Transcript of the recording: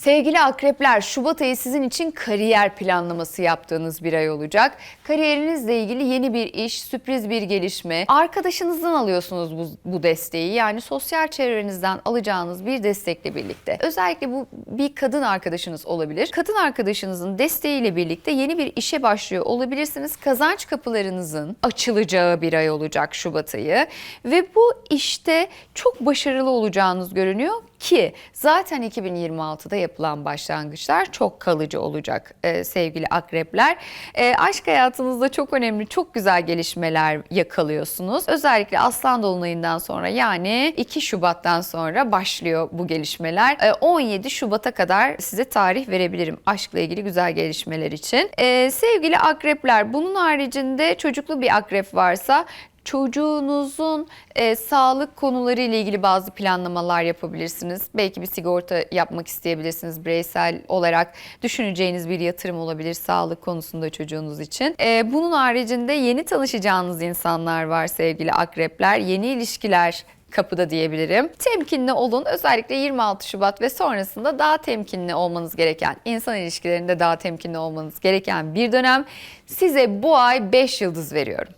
Sevgili akrepler, Şubat ayı sizin için kariyer planlaması yaptığınız bir ay olacak. Kariyerinizle ilgili yeni bir iş, sürpriz bir gelişme. Arkadaşınızdan alıyorsunuz bu, bu desteği. Yani sosyal çevrenizden alacağınız bir destekle birlikte. Özellikle bu bir kadın arkadaşınız olabilir. Kadın arkadaşınızın desteğiyle birlikte yeni bir işe başlıyor olabilirsiniz. Kazanç kapılarınızın açılacağı bir ay olacak Şubat ayı. Ve bu işte çok başarılı olacağınız görünüyor ki zaten 2026'da yapılan başlangıçlar çok kalıcı olacak e, sevgili akrepler. E, aşk hayatınızda çok önemli, çok güzel gelişmeler yakalıyorsunuz. Özellikle Aslan Dolunay'ından sonra yani 2 Şubat'tan sonra başlıyor bu gelişmeler. E, 17 Şubat'a kadar size tarih verebilirim aşkla ilgili güzel gelişmeler için. E, sevgili akrepler bunun haricinde çocuklu bir akrep varsa çocuğunuzun e, sağlık konuları ile ilgili bazı planlamalar yapabilirsiniz. Belki bir sigorta yapmak isteyebilirsiniz bireysel olarak düşüneceğiniz bir yatırım olabilir sağlık konusunda çocuğunuz için. E, bunun haricinde yeni tanışacağınız insanlar var sevgili akrepler. Yeni ilişkiler kapıda diyebilirim. Temkinli olun. Özellikle 26 Şubat ve sonrasında daha temkinli olmanız gereken, insan ilişkilerinde daha temkinli olmanız gereken bir dönem. Size bu ay 5 yıldız veriyorum.